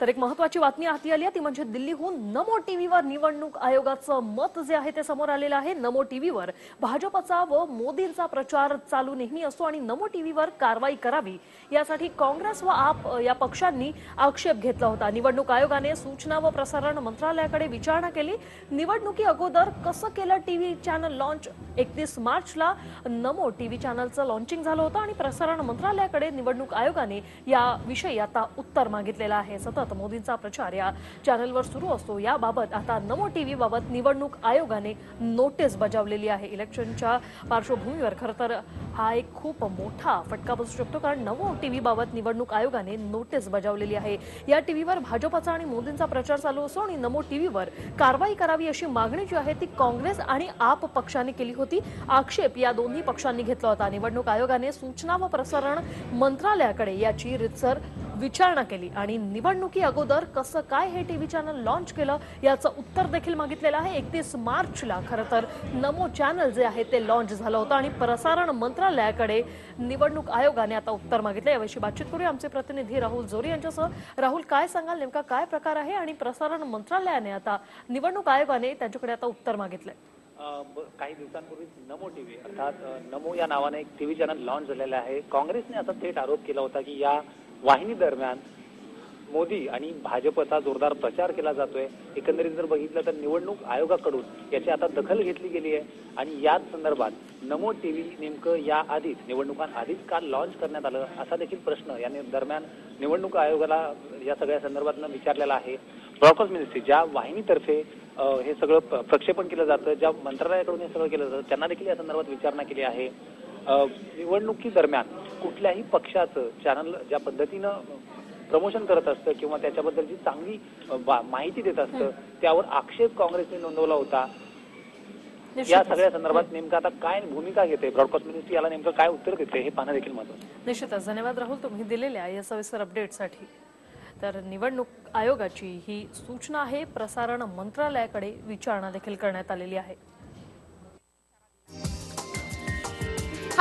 तर एक महत्वाची बातमी हाती आली आहे. ती म्हणजे दिल्लीहून नमो टीव्हीवर निवडणूक आयोगाचं मत जे आहे ते समोर आलेलं आहे. नमो टीव्हीवर भाजपचा व मोदींचा प्रचार चालू नेहमी असतो आणि नमो टीव्हीवर कारवाई करावी यासाठी काँग्रेस व आप या पक्षांनी आक्षेप घेतला होता. निवडणूक आयोगाने सूचना व प्रसारण मंत्रालयाकडे विचारणा केली. निवडणुकी अगोदर कसं केलं टीव्ही चॅनल लॉन्च एकतीस मार्चला नमो टीव्ही चॅनलचं लॉन्चिंग झालं होतं आणि प्रसारण मंत्रालयाकडे निवडणूक आयोगाने याविषयी आता उत्तर मागितलेलं आहे. सतत मोदींचा प्रचार या चॅनलवर सुरू असतो. याबाबत आता नमो टीव्ही बाबत निवडणूक आयोगाने नोटीस बजावलेली आहे. इलेक्शनच्या पार्श्वभूमीवर खरं तर हा एक खूप मोठा फटका बसू शकतो कारण नमो टीव्ही बाबत निवडणूक आयोगाने नोटीस बजावलेली आहे. या टीव्हीवर भाजपाचा आणि मोदींचा प्रचार चालू असतो आणि नमो टीव्हीवर कारवाई करावी अशी मागणी जी आहे ती काँग्रेस आणि आप पक्षाने केली होती. आक्षेप या दोन्ही पक्षांनी घेतला होता. निवडणूक आयोगाने सूचना व प्रसारण मंत्रालयाकडे याची रितसर विचारणा केली. आणि निवडणुकी अगोदर कसं काय हे टीव्ही चॅनल लॉन्च केलं याचं उत्तर देखील मागितलेलं आहे. एकतीस मार्चला खरं तर नमो चॅनल जे आहे ते लॉन्च झालं होतं आणि प्रसारण मंत्रालयाकडे निवडणूक आयोगाने आता उत्तर मागितलं. याविषयी बातचीत करूया. आमचे प्रतिनिधी राहुल जोरी यांच्यासह. राहुल काय सांगाल? नेमका काय प्रकार आहे? आणि प्रसारण मंत्रालयाने आता निवडणूक आयोगाने त्यांच्याकडे आता उत्तर मागितलंय. काही दिवसांपूर्वीच नमो टीव्ही अर्थात नमो या नावाने एक टीव्ही चॅनल लॉन्च झालेलं आहे. काँग्रेसने असा थेट आरोप केला होता की या वाहिनी दरम्यान मोदी आणि भाजपचा जोरदार प्रचार केला जातोय. एकंदरीत जर बघितलं तर निवडणूक आयोगाकडून याची आता दखल घेतली गेली आहे. आणि याच संदर्भात नमो टीव्ही नेमकं या आधीच निवडणुकांआधीच का लॉन्च करण्यात आलं? असा देखील प्रश्न या दरम्यान निवडणूक आयोगाला या सगळ्या संदर्भात विचारलेला आहे. ब्रॉडकास्ट मिनिस्ट्री ज्या वाहिनीतर्फे हे सगळं प्रक्षेपण केलं जातं ज्या मंत्रालयाकडून हे सगळं केलं जातं त्यांना देखील या संदर्भात विचारणा केली आहे. निवडणुकी दरम्यान कुठल्याही पक्षाचं चॅनल ज्या पद्धतीनं प्रमोशन करत असतं किंवा त्याच्याबद्दलची चांगली माहिती देत असतं त्यावर आक्षेप काँग्रेसने नोंदवला होता. या. सगळ्या संदर्भात नेमकं आता काय भूमिका घेते ब्रॉडकास्ट मिनिस्ट्री याला नेमकं काय उत्तर देते हे पाहणं देखील महत्वाचं. निश्चितच. धन्यवाद राहुल तुम्ही दिलेल्या या सविस्तर अपडेटसाठी तर निवडणूक आयोगाची ही सूचना आहे. प्रसारण मंत्रालयाकडे विचारणा देखील करण्यात आलेली आहे.